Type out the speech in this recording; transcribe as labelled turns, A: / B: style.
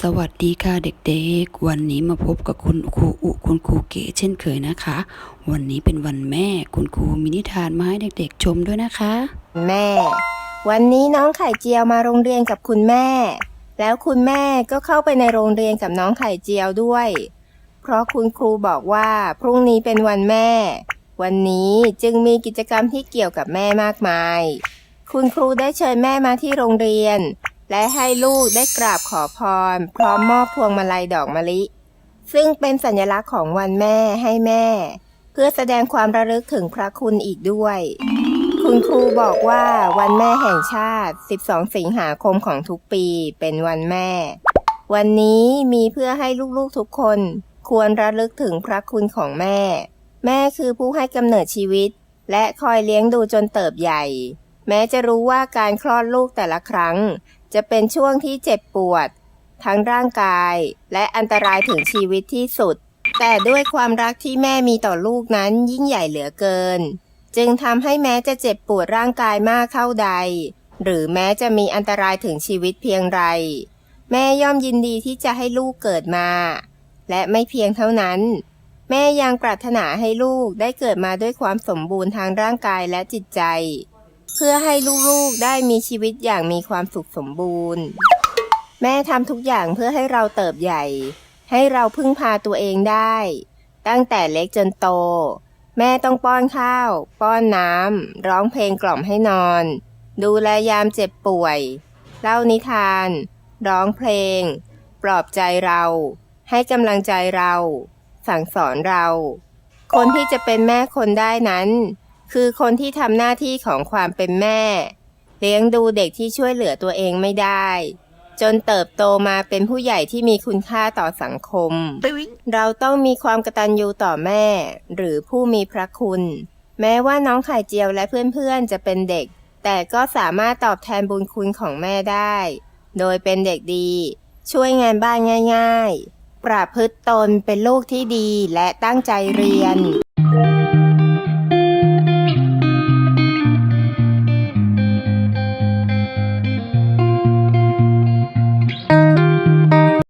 A: สวัสดีค่ะเด็กๆ วันนี้มาพบกับคุณครูอุคุณครูเก๋เช่นเคยนะคะ วันนี้เป็นวันแม่คุณครูมีนิทานมาให้เด็กๆชมด้วยนะคะ
B: แม่ วันนี้น้องไข่เจียวมาโรงเรียนกับคุณแม่ แล้วคุณแม่ก็เข้าไปในโรงเรียนกับน้องไข่เจียวด้วย เพราะคุณครูบอกว่าพรุ่งนี้เป็นวันแม่ วันนี้จึงมีกิจกรรมที่เกี่ยวกับแม่มากมาย คุณครูได้เชิญแม่มาที่โรงเรียน และให้ลูกได้กราบขอพร พร้อมมอบพวงมาลัยดอกมะลิ ซึ่งเป็นสัญลักษณ์ของวันแม่ให้แม่ เพื่อแสดงความระลึกถึงพระคุณอีกด้วย คุณครูบอกว่าวันแม่แห่งชาติ 12 สิงหาคมของทุกปีเป็นวันแม่ วันนี้มีเพื่อให้ลูกๆทุกคน ควรระลึกถึงพระคุณของแม่ แม่คือผู้ให้กำเนิดชีวิต และคอยเลี้ยงดูจนเติบใหญ่ แม้จะรู้ว่าการคลอดลูกแต่ละครั้ง จะเป็นช่วงที่เจ็บปวด ทั้งร่างกาย และอันตรายถึงชีวิตที่สุด แต่ด้วยความรักที่แม่มีต่อลูกนั้นยิ่งใหญ่เหลือเกิน จึงทำให้แม้จะเจ็บปวดร่างกายมากเท่าใด หรือแม้จะมีอันตรายถึงชีวิตเพียงไร แม่ย่อมยินดีที่จะให้ลูกเกิดมา และไม่เพียงเท่านั้น แม่ยังปรารถนาให้ลูกได้เกิดมาด้วยความสมบูรณ์ทางร่างกายและจิตใจ เพื่อให้ลูกๆได้มีชีวิตอย่างมีความสุขสมบูรณ์ แม่ทำทุกอย่างเพื่อให้เราเติบใหญ่ ให้เราพึ่งพาตัวเองได้ ตั้งแต่เล็กจนโต แม่ต้องป้อนข้าว ป้อนน้ำร้องเพลงกล่อมให้นอน ดูแลยามเจ็บป่วย เล่านิทาน ร้องเพลง ปลอบใจเรา ให้กำลังใจเรา สั่งสอนเรา คนที่จะเป็นแม่คนได้นั้น คือคนที่ทำหน้าที่ของความเป็นแม่ เลี้ยงดูเด็กที่ช่วยเหลือตัวเองไม่ได้ จนเติบโตมาเป็นผู้ใหญ่ที่มีคุณค่าต่อสังคม เราต้องมีความกตัญญูต่อแม่ หรือผู้มีพระคุณ แม้ว่าน้องไข่เจียวและเพื่อนๆจะเป็นเด็ก แต่ก็สามารถตอบแทนบุญคุณของแม่ได้ โดยเป็นเด็กดี ช่วยงานบ้านง่าย ๆ ประพฤติตนเป็นลูกที่ดีและตั้งใจเรียน